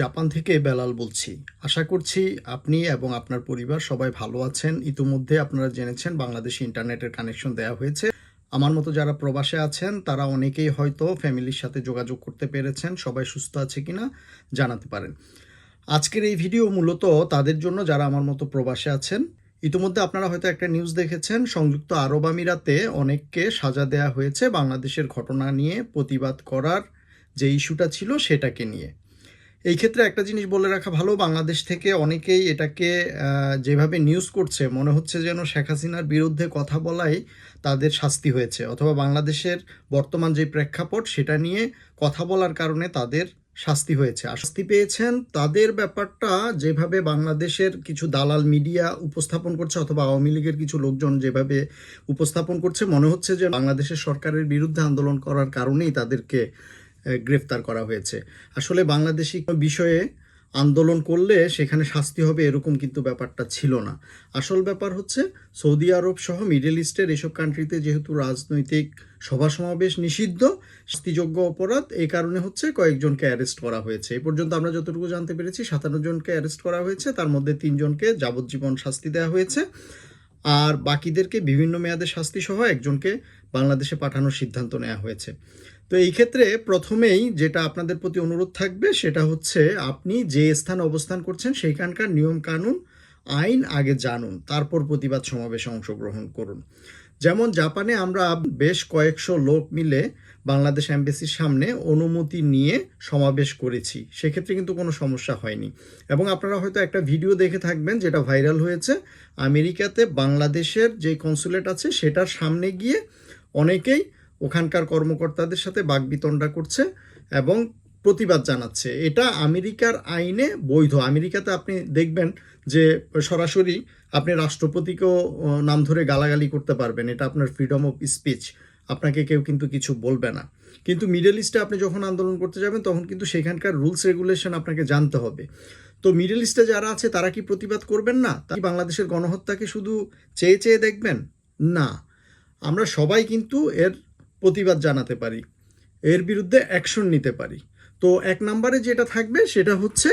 Japan থেকে বেলাল বলছি। আশা করছি আপনি এবং আপনার পরিবার সবাই ভালো আছেন। ইতিমধ্যে আপনারা জেনেছেন বাংলাদেশে ইন্টারনেটের কানেকশন দেওয়া হয়েছে। আমার মতো যারা প্রবাসে আছেন, তারা অনেকেই হয়তো ফ্যামিলির সাথে যোগাযোগ করতে পেরেছেন, সবাই সুস্থ আছে কিনা জানাতে পারেন। আজকের এই ভিডিও মূলত তাদের জন্য যারা আমার মতো প্রবাসে আছেন। ইতিমধ্যে আপনারা হয়তো একটা নিউজ দেখেছেন, সংযুক্ত আরব আমিরাতে অনেককে সাজা দেওয়া হয়েছে বাংলাদেশের ঘটনা নিয়ে প্রতিবাদ করার যে ইস্যুটা ছিল সেটাকে নিয়ে। এই ক্ষেত্রে একটা জিনিস বলে রাখা ভালো, বাংলাদেশ থেকে অনেকেই এটাকে যেভাবে নিউজ করছে, মনে হচ্ছে যেন শেখ হাসিনার বিরুদ্ধে কথা বলাই তাদের শাস্তি হয়েছে। অথবা বাংলাদেশের বর্তমান যে প্রেক্ষাপট, সেটা নিয়ে কথা বলার কারণে তাদের শাস্তি হয়েছে। আর শাস্তি পেয়েছেন তাদের ব্যাপারটা, যেভাবে বাংলাদেশের কিছু দালাল মিডিয়া উপস্থাপন করছে, অথবা আওয়ামী লীগের কিছু লোকজন যেভাবে উপস্থাপন করছে, মনে হচ্ছে যে বাংলাদেশের সরকারের বিরুদ্ধে আন্দোলন করার কারণেই তাদেরকে গ্রেফতার করা হয়েছে। আসলে বাংলাদেশি বিষয়ে আন্দোলন করলে সেখানে শাস্তি হবে এরকম কিন্তু ব্যাপারটা ছিল না। আসল ব্যাপার হচ্ছে সৌদি আরব সহ মিডল ইস্টের এসব কান্ট্রিতে যেহেতু রাজনৈতিক সভা সমাবেশ নিষিদ্ধ, শাস্তিযোগ্য অপরাধ এই কারণে হচ্ছে কয়েকজনকে অ্যারেস্ট করা হয়েছে। এ পর্যন্ত আমরা যতটুকু জানতে পেরেছি, সাতান্ন জনকে অ্যারেস্ট করা হয়েছে, তার মধ্যে তিনজনকে যাবজ্জীবন শাস্তি দেওয়া হয়েছে। আর বাকিদেরকে বিভিন্ন মেয়াদে শাস্তি সহ একজনকে বাংলাদেশে পাঠানোর সিদ্ধান্ত নেওয়া হয়েছে। তো এই ক্ষেত্রে প্রথমেই যেটা আপনাদের প্রতি অনুরোধ থাকবে, সেটা হচ্ছে আপনি যে স্থানে অবস্থান করছেন, সেইখানকার নিয়ম কানুন আইন আগে জানুন, তারপর প্রতিবাদ সমাবেশে অংশগ্রহণ করুন। যেমন জাপানে আমরা বেশ কয়েকশো লোক মিলে বাংলাদেশ এমবেসির সামনে অনুমতি নিয়ে সমাবেশ করেছি। সেক্ষেত্রে কিন্তু কোনো সমস্যা হয়নি। এবং আপনারা হয়তো একটা ভিডিও দেখে থাকবেন, যেটা ভাইরাল হয়েছে। আমেরিকাতে বাংলাদেশের যে কনসুলেট আছে, সেটার সামনে গিয়ে অনেকেই ওখানকার কর্মকর্তাদের সাথে বাগবিতণ্ডা করছে এবং প্রতিবাদ জানাচ্ছে। এটা আমেরিকার আইনে বৈধ। আমেরিকাতে আপনি দেখবেন যে সরাসরি আপনি রাষ্ট্রপতিকেও নাম ধরে গালাগালি করতে পারবেন। এটা আপনার ফ্রিডম অফ স্পিচ আপনাকে কেউ কিন্তু কিছু বলবে না। কিন্তু মিডল ইস্টে আপনি যখন আন্দোলন করতে যাবেন, তখন কিন্তু সেখানকার রুলস রেগুলেশন আপনাকে জানতে হবে। তো মিডল ইস্টে যারা আছে, তারা কি প্রতিবাদ করবেন না? তা কি বাংলাদেশের গণহত্যাকে শুধু চেয়ে চেয়ে দেখবেন? না। আমরা সবাই কিন্তু এর প্রতিবাদ জানাতে পারি। এর বিরুদ্ধে অ্যাকশন নিতে পারি। তো এক নম্বরে যেটা থাকবে সেটা হচ্ছে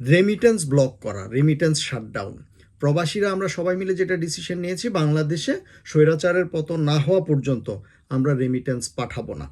রেমিটেন্স ব্লক করা রেমিটেন্স শাটডাউন প্রবাসীরা আমরা সবাই মিলে যেটা ডিসিশন নিয়েছি, বাংলাদেশে স্বৈরাচারের পতন না হওয়া পর্যন্ত আমরা রেমিটেন্স পাঠাবো না।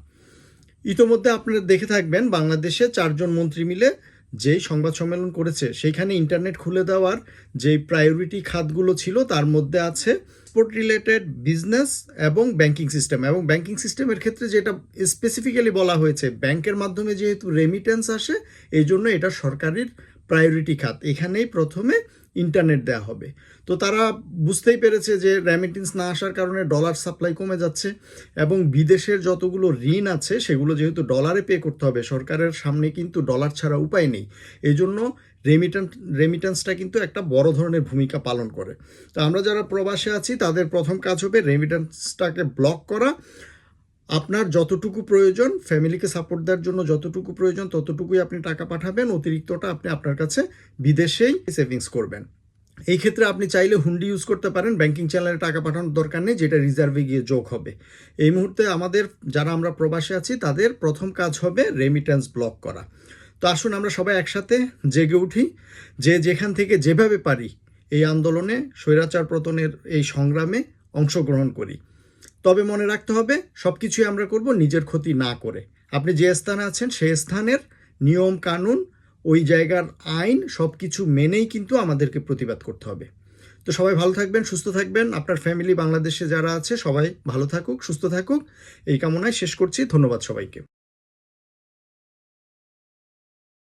ইতোমধ্যে আপনারা দেখে থাকবেন, বাংলাদেশে চারজন মন্ত্রী মিলে যেই সংবাদ সম্মেলন করেছে, সেইখানে ইন্টারনেট খুলে দেওয়ার যেই প্রায়োরিটি খাতগুলো ছিল, তার মধ্যে আছে স্পোর্ট রিলেটেড বিজনেস এবং ব্যাংকিং সিস্টেম এবং ব্যাংকিং সিস্টেমের ক্ষেত্রে যেটা স্পেসিফিক্যালি বলা হয়েছে, ব্যাংকের মাধ্যমে যেহেতু রেমিটেন্স আসে এই জন্য এটা সরকারের প্রায়োরিটি খাত। এখানেই প্রথমে ইন্টারনেট দেওয়া হবে। তো তারা বুঝতেই পেরেছে যে রেমিটেন্স না আসার কারণে ডলার সাপ্লাই কমে যাচ্ছে এবং বিদেশের যতগুলো ঋণ আছে, সেগুলো যেহেতু ডলারে পে করতে হবে, সরকারের সামনে কিন্তু ডলার ছাড়া উপায় নেই। এই জন্য রেমিটেন্স রেমিটেন্সটা কিন্তু একটা বড় ধরনের ভূমিকা পালন করে। তো আমরা যারা প্রবাসে আছি, তাদের প্রথম কাজ হবে রেমিটেন্সটাকে ব্লক করা আপনার যতটুকু প্রয়োজন ফ্যামিলিকে সাপোর্ট দেওয়ার জন্য যতটুকু প্রয়োজন, ততটুকুই আপনি টাকা পাঠাবেন। অতিরিক্তটা আপনি আপনার কাছে বিদেশেই সেভিংস করবেন। এই ক্ষেত্রে আপনি চাইলে হুন্ডি ইউজ করতে পারেন। ব্যাংকিং চ্যানেলে টাকা পাঠানোর দরকার নেই, যেটা রিজার্ভে গিয়ে যোগ হবে। এই মুহূর্তে আমাদের, যারা আমরা প্রবাসে আছি, তাদের প্রথম কাজ হবে রেমিটেন্স ব্লক করা। তো আসুন আমরা সবাই একসাথে জেগে উঠি। যে যেখান থেকে যেভাবে পারি এই আন্দোলনে স্বৈরাচার পতনের এই সংগ্রামে অংশগ্রহণ করি। তবে মনে রাখতে হবে সব কিছুই আমরা করব নিজের ক্ষতি না করে। আপনি যে স্থানে আছেন সেই স্থানের নিয়ম কানুন, ওই জায়গার আইন সব কিছু মেনেই কিন্তু আমাদেরকে প্রতিবাদ করতে হবে। তো সবাই ভালো থাকবেন, সুস্থ থাকবেন। আপনার ফ্যামিলি বাংলাদেশে যারা আছে, সবাই ভালো থাকুক, সুস্থ থাকুক। এই কামনায় শেষ করছি। ধন্যবাদ সবাইকে।